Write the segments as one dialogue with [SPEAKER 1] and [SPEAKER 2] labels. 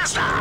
[SPEAKER 1] Faster!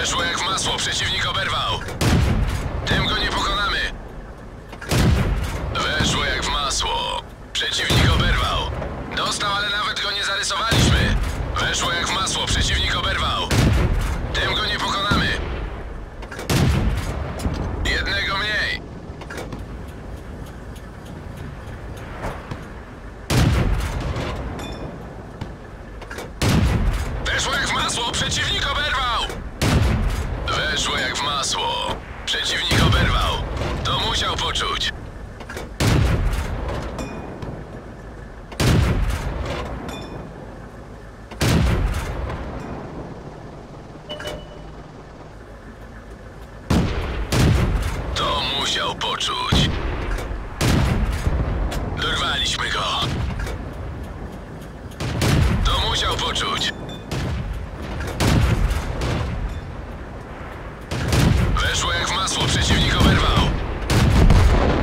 [SPEAKER 2] Weszło jak w masło, przeciwnik oberwał. Tym go nie pokonamy. Weszło jak w masło. Przeciwnik oberwał. Dostał, ale nawet go nie zarysowaliśmy. Weszło jak w masło, przeciwnik oberwał. Tym go nie pokonamy. Jednego mniej. Weszło jak w masło, przeciwnik oberwał! Weszło jak w masło. Przeciwnik oberwał. To musiał poczuć. To musiał poczuć. Dorwaliśmy go. To musiał poczuć. Weszło jak w masło, przeciwnik oberwał.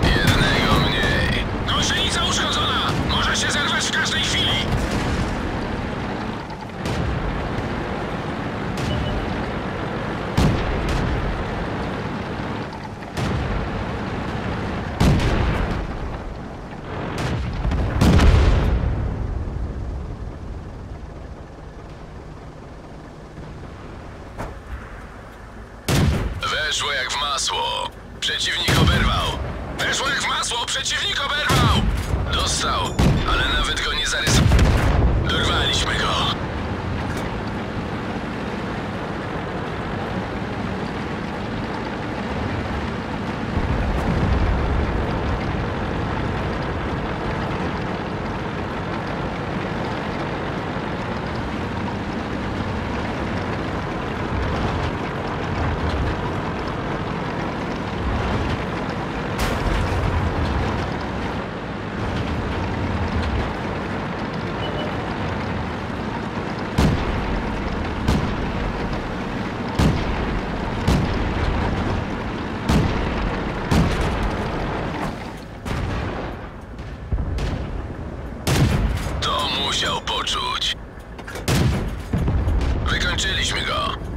[SPEAKER 2] Jednego mniej. Gąsienica uszkodzona! Może się zerwać w każdej chwili! Weszło jak w masło. Przeciwnik oberwał. Weszło jak w masło, przeciwnik oberwał! Dostał, ale nawet go nie zarysował. Dorwaliśmy go. To musiał poczuć. Wykończyliśmy go.